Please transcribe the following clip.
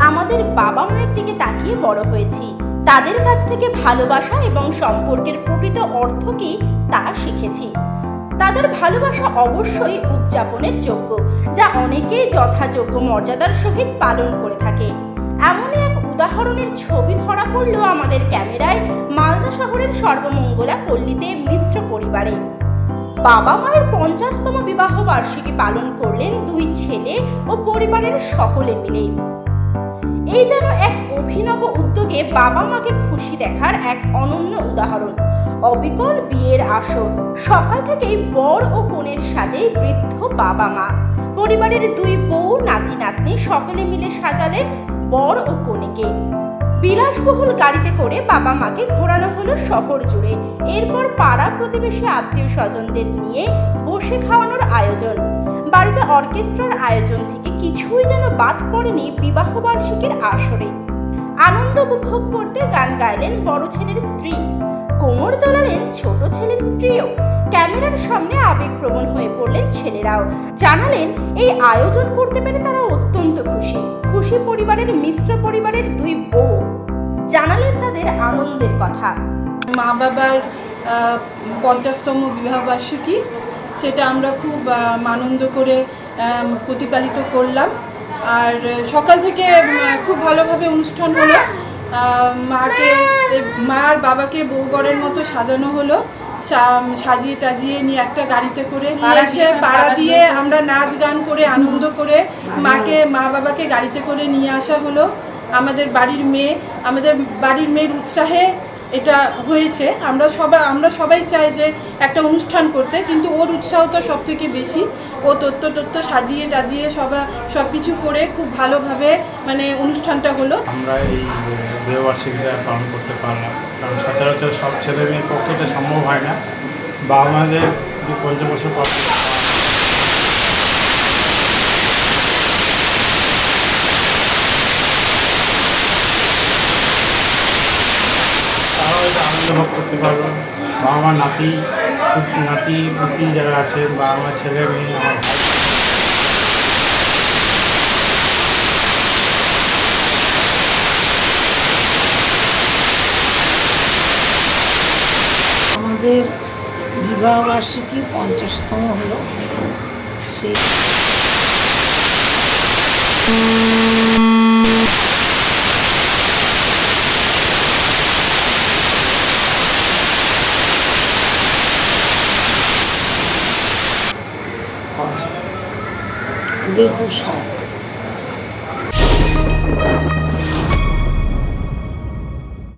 আমাদের বাবা মায়ের দিকে তাকিয়ে বড় হয়েছি। তাদের কাছ থেকে ভালোবাসা এবং সম্পর্কের প্রকৃত অর্থ কি তা শিখেছি। তাদের ভালোবাসা অবশ্যই উদযাপনের যোগ্য, যা অনেকেই যথাযোগ্য মর্যাদার সহিত পালন করে থাকে। এমনই এক উদাহরণের ছবি ধরা পড়ল আমাদের ক্যামেরায় মালদা শহরের সর্বমঙ্গলা পল্লীতে মিশ্র পরিবারে। বাবা মায়ের পঞ্চাশতম বিবাহ বার্ষিকী পালন করলেন দুই ছেলে ও পরিবারের সকলে মিলে। এই যেন এক অভিনব উদ্যোগে বাবা মাকে খুশি দেখার এক অনন্য উদাহরণ। অবিকল বিয়ের আসর। সকাল থেকেই বর ও কনের সাজে বৃদ্ধ বাবা মা। পরিবারের দুই বউ নাতি নাতনি সকলে মিলে সাজালেন বর ও কনেকে। বিলাসবহুল গাড়িতে করে বাবা মাকে ঘোরানো হলো শহর জুড়ে। এরপর পাড়া প্রতিবেশী আত্মীয় স্বজনদের নিয়ে বসে খাওয়ানোর আয়োজন। বাড়িতে অর্কেস্ট্রার আয়োজন থেকে কিছুই যেন বাদ পড়েনি বিবাহ বার্ষিকীর আসরে। আনন্দ উপভোগ করতে গান গাইলেন বড় ছেলের স্ত্রী। কোমর দোলালেন ছোট ছেলের স্ত্রীও। ক্যামেরার সামনে আবেগপ্রবণ হয়ে পড়লেন ছেলেরাও। জানালেন, এই আয়োজন করতে পেরে তারা অত্যন্ত খুশি। খুশি পরিবারের, মিশ্র পরিবারের দুই বউ। তাদের আনন্দের কথা। মা বাবার পঞ্চাশতম বিবাহবার্ষিকী সেটা আমরা খুব আনন্দ করে প্রতিপালিত করলাম। আর সকাল থেকে খুব ভালোভাবে অনুষ্ঠান হলো। মাকে মা আর বাবাকে বউ বরের মতো সাজানো হলো। সাজিয়ে টাজিয়ে নিয়ে একটা গাড়িতে করে নিয়ে এসে পাড়া দিয়ে। আমরা নাচ গান করে আনন্দ করে মাকে মা বাবাকে গাড়িতে করে নিয়ে আসা হলো। আমাদের বাড়ির মেয়ে, আমাদের বাড়ির মেয়ের উৎসাহে এটা হয়েছে। আমরা সবাই আমরা সবাই চাই যে একটা অনুষ্ঠান করতে, কিন্তু ওর উৎসাহ তো সব থেকে বেশি। ও তত্ত্ব তত্ত্ব সাজিয়ে টাজিয়ে সবা সব কিছু করে খুব ভালোভাবে মানে অনুষ্ঠানটা হলো। আমরা এই বিবাহবার্ষিকীটা পালন করতে পারলাম কারণ সচরাচর সব ছেলে মেয়ের পক্ষে এটা সম্ভব হয় না। বাবা মাদের যে বছর ভোগ করতে পারব। বাবা মা, নাতি নাতি, পুত্রী যারা আছে, বাবা মা, ছেলে, মেয়ে, আমার আমাদের বিবাহ বার্ষিকী পঞ্চাশতম হলো। সেই ওদের শখ।